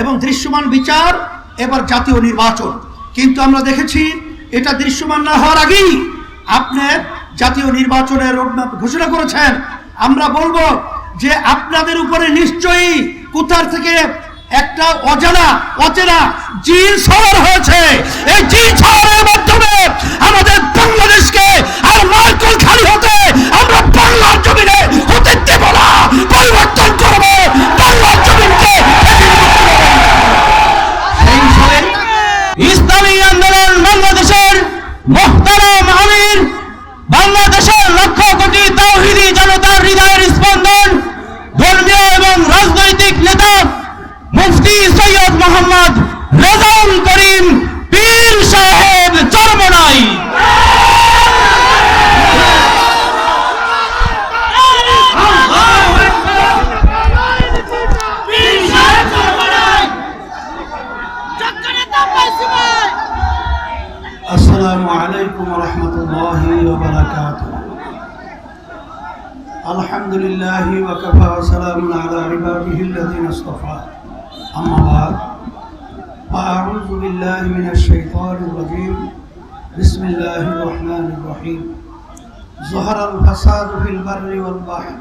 এবং দৃশ্যমান বিচার, এবার জাতীয় নির্বাচন। কিন্তু আমরা দেখেছি, এটা দৃশ্যমান না হওয়ার আগেই আপনি জাতীয় নির্বাচনের ঘোষণা করেছেন। আমরা বলব যে আপনাদের উপরে নিশ্চয়ই কোথার থেকে একটা অজানা, অচেনা জিন সওয়ার হয়েছে। এই জিন সওয়ারের মাধ্যমে আমাদের বাংলাদেশকে আর মার্কল খালি হতে আমরা বাংলার জমিনে হতে দেব না। সাংস্কৃতিক নেতা মুফতি সৈয়দ মোহাম্মদ রেজাউল করিম পীর সাহেব চরমনাই। আসসালামু আলাইকুম রহমতুল্লাহ বারাকাতুহ। الحمد لله وكفى وسلام على عباده الذين اصطفى أما بعد فأعوذ بالله من الشيطان الرجيم بسم الله الرحمن الرحيم ظهر الفساد في البر والبحر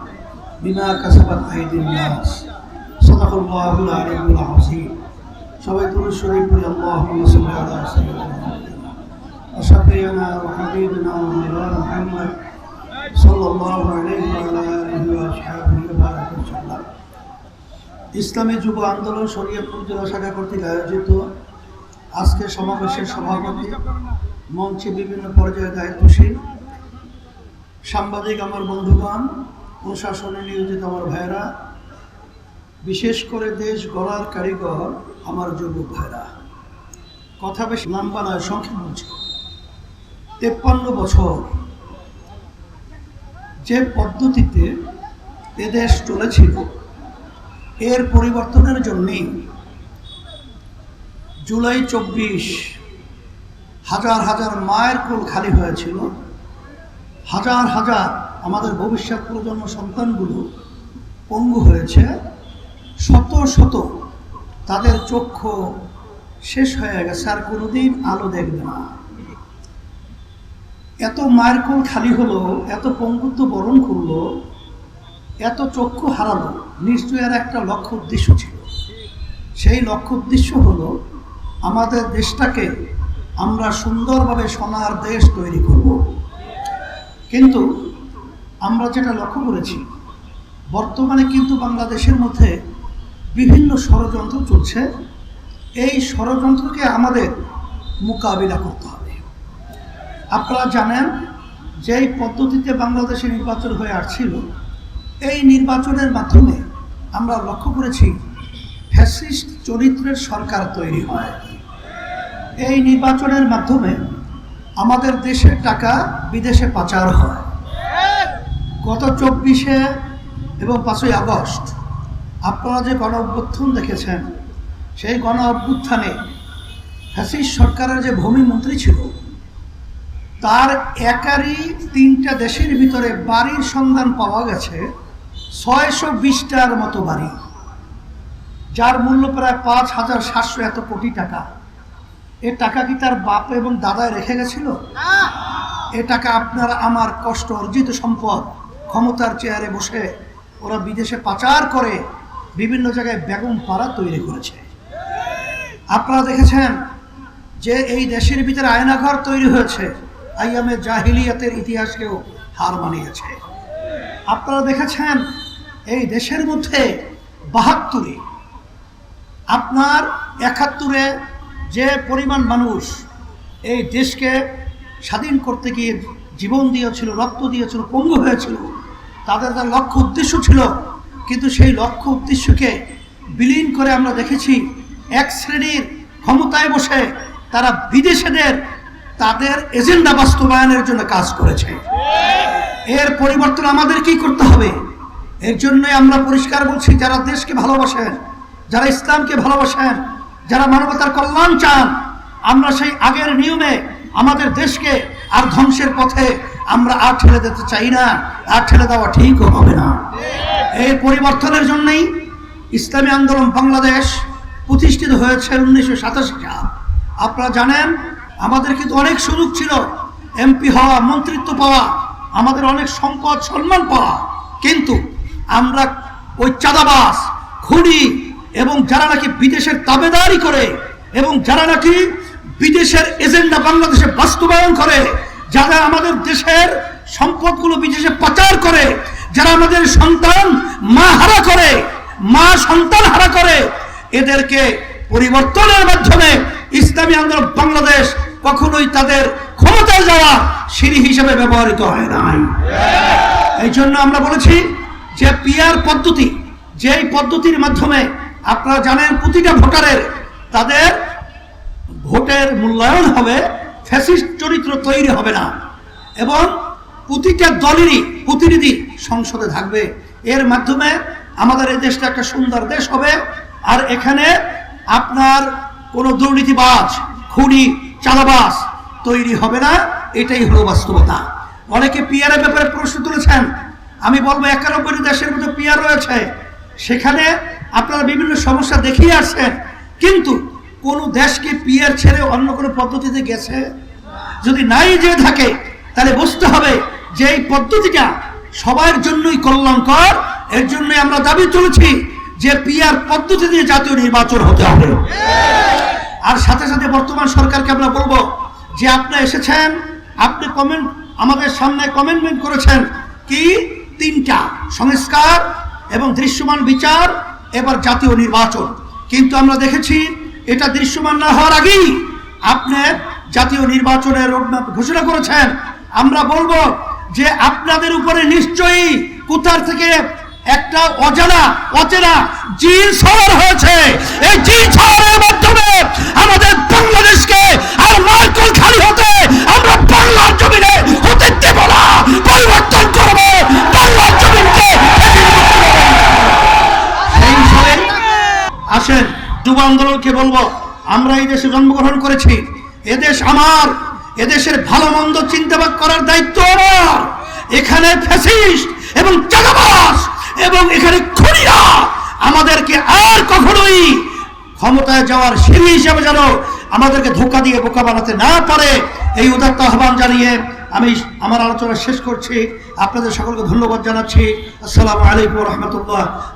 بما كسبت أيدي الناس صدق الله العلي العظيم সবাই দুরুদ শরীফ পড়ি আল্লাহুম্মা সাল্লি আলা সাইয়্যিদিনা وشفيعنا وحبيبنا ومولانا ইসলামী যুব আন্দোলন শরীয়পুর জেলা শাখা কর্তৃক আয়োজিত আজকে সমাবেশের সভাপতি, মঞ্চে বিভিন্ন পর্যায়ে দায়িত্বশীল সাংবাদিক আমার বন্ধুগণ, প্রশাসনে নিয়োজিত আমার ভাইরা বিশেষ করে দেশ গড়ার কারিগর আমার যুব ভাইরা কথা বেশ লম্বা নয় সংখ্যা বলছে। তেপ্পান্ন বছর যে পদ্ধতিতে এদেশ চলেছিল, এর পরিবর্তনের জন্যেই জুলাই চব্বিশ হাজার হাজার মায়ের কোল খালি হয়েছিল। হাজার হাজার আমাদের ভবিষ্যৎ প্রজন্ম সন্তানগুলো পঙ্গু হয়েছে। শত শত তাদের চক্ষু শেষ হয়ে গেছে, আর কোনোদিন আলো দেখবে না। এত মায়ের কোল খালি হলো, এত পঙ্গুত্ব বরণ করল, এত চক্ষু হারালো নিশ্চয়ই আর একটা লক্ষ্য উদ্দেশ্য ছিল। সেই লক্ষ্য উদ্দেশ্য হলো, আমাদের দেশটাকে আমরা সুন্দরভাবে সোনার দেশ তৈরি করব। কিন্তু আমরা যেটা লক্ষ্য করেছি, বর্তমানে কিন্তু বাংলাদেশের মধ্যে বিভিন্ন ষড়যন্ত্র চলছে। এই ষড়যন্ত্রকে আমাদের মোকাবিলা করতে হবে। আপনারা জানেন, যেই পদ্ধতিতে বাংলাদেশে নির্বাচন হয়ে আসছিল, এই নির্বাচনের মাধ্যমে আমরা লক্ষ্য করেছি, ফ্যাসিস্ট চরিত্রের সরকার তৈরি হয়। এই নির্বাচনের মাধ্যমে আমাদের দেশের টাকা বিদেশে পাচার হয়। গত চব্বিশে এবং পাঁচই আগস্ট, আপনারা যে গণ অভ্যুত্থান দেখেছেন, সেই গণ অভ্যুত্থানে ফ্যাসিস্ট সরকারের যে ভূমিমন্ত্রী ছিল তার একারই তিনটা দেশের ভিতরে বাড়ির সন্ধান পাওয়া গেছে ছয়শো বিশটার মতো বাড়ি যার মূল্য প্রায় পাঁচ হাজার সাতশো এত কোটি টাকা। এ টাকা কি তার বাপ এবং দাদায় রেখে গেছিল? এ টাকা আপনার আমার কষ্ট অর্জিত সম্পদ ক্ষমতার চেয়ারে বসে ওরা বিদেশে পাচার করে বিভিন্ন জায়গায় বেগম পাড়া তৈরি করেছে। আপনারা দেখেছেন যে এই দেশের ভিতরে আয়নাঘর তৈরি হয়েছে। আইয়ামে জাহিলিয়াতের ইতিহাসকেও হার মানিয়েছে। আপনারা দেখেছেন, এই দেশের মধ্যে বাহাত্তরে আপনার একাত্তরে যে পরিমাণ মানুষ এই দেশকে স্বাধীন করতে গিয়ে জীবন দিয়েছিল, রক্ত দিয়েছিল, পঙ্গু হয়েছিল, তাদের তার লক্ষ্য উদ্দেশ্য ছিল, কিন্তু সেই লক্ষ্য উদ্দেশ্যকে বিলীন করে আমরা দেখেছি, এক শ্রেণির ক্ষমতায় বসে তারা বিদেশেদের তাদের এজেন্ডা বাস্তবায়নের জন্য কাজ করেছে। এর পরিবর্তন আমাদের কি করতে হবে? এর জন্যই আমরা পরিষ্কার বলছি, যারা দেশকে ভালোবাসেন, যারা ইসলামকে ভালোবাসেন, যারা মানবতার কল্যাণ চান, আমরা সেই আগের নিয়মে আমাদের দেশকে আর ধ্বংসের পথে আমরা আর ঠেলে দিতে চাই না, আর ঠেলে দেওয়া ঠিকও হবে না। এই পরিবর্তনের জন্যই ইসলামী আন্দোলন বাংলাদেশ প্রতিষ্ঠিত হয়েছে উনিশশো সাতাশি সাল আপনারা জানেন আমাদের কিন্তু অনেক সুযোগ ছিল। এমপি হওয়া, মন্ত্রিত্ব পাওয়া, আমাদের অনেক সম্পদ, সম্মান পাওয়া। কিন্তু আমরা ওই চাঁদাবাস খুনি এবং যারা নাকি বিদেশের তাবেদারি করে এবং যারা নাকি বিদেশের এজেন্ডা বাংলাদেশে বাস্তবায়ন করে, যারা আমাদের দেশের সম্পদগুলো বিদেশে পাচার করে, যারা আমাদের সন্তান মা হারা করে, মা সন্তান হারা করে, এদেরকে পরিবর্তনের মাধ্যমে ইসলামী আন্দোলন কখনোই তাদের ক্ষমতায় যাওয়া সিঁড়ি হিসেবে ব্যবহৃত হয় নাই। এই জন্য আমরা বলেছি যে পিআর পদ্ধতি যেই পদ্ধতির মাধ্যমে আপনারা জানেন প্রতিটা ভোটারের তাদের ভোটের মূল্যায়ন হবে ফ্যাসিস্ট চরিত্র তৈরি হবে না। এবং প্রতিটা দলেরই প্রতিনিধি সংসদে থাকবে। এর মাধ্যমে আমাদের এই দেশটা একটা সুন্দর দেশ হবে। আর এখানে আপনার কোনো দুর্নীতিবাজ খুনি চালাবাস তৈরি হবে না, এটাই হলো বাস্তবতা। অনেকে পিয়ারের ব্যাপারে প্রশ্ন তুলেছেন। আমি বলব একানব্বই দেশের মধ্যে পিয়ার রয়েছে। সেখানে আপনারা বিভিন্ন সমস্যা দেখিয়ে আসছেন। কিন্তু কোন দেশকে পিয়ার ছেড়ে অন্য কোনো পদ্ধতিতে গেছে? যদি নাই যে থাকে, তাহলে বুঝতে হবে যে এই পদ্ধতিটা সবার জন্যই কল্যাণকর। এর জন্যই আমরা দাবি তুলেছি যে পিয়ার পদ্ধতি দিয়ে জাতীয় নির্বাচন হতে হবে। আর সাথে সাথে বর্তমান সরকারকে আমরা বলব যে আপনি এসেছেন, আপনি কমেন্ট আমাদের সামনে কমেন্টমেন্ট করেছেন। কি? তিনটা। সংস্কার এবং দৃশ্যমান বিচার, এবার জাতীয় নির্বাচন। কিন্তু আমরা দেখেছি এটা দৃশ্যমান না হওয়ার আগেই আপনি জাতীয় নির্বাচনের রোডম্যাপ ঘোষণা করেছেন। আমরা বলব যে আপনাদের উপরে নিশ্চয়ই কোথার থেকে একটা অজানা, অচেনা জিন সওয়ার হয়েছে। এই জিন সওয়ারের আসেন, যুব আন্দোলনকে বলব, আমরা এই দেশে জন্মগ্রহণ করেছি। এদেশ আমার এদেশের ভালো মন্দ চিন্তাবাদ করার দায়িত্ব আমার। এখানে ফ্যাসিস্ট এবং চাঁদাবাস এবং এখানে খুনিরা আমাদেরকে আর কখনোই ক্ষমতায় যাওয়ার সিঁড়ি হিসাবে যেন আমাদেরকে ধোকা দিয়ে বোকা বানাতে না পারে, এই উদাত্ত আহ্বান জানিয়ে আমি আমার আলোচনা শেষ করছি। আপনাদের সকলকে ধন্যবাদ জানাচ্ছি। আসসালামু আলাইকুম রহমতুল্লাহ।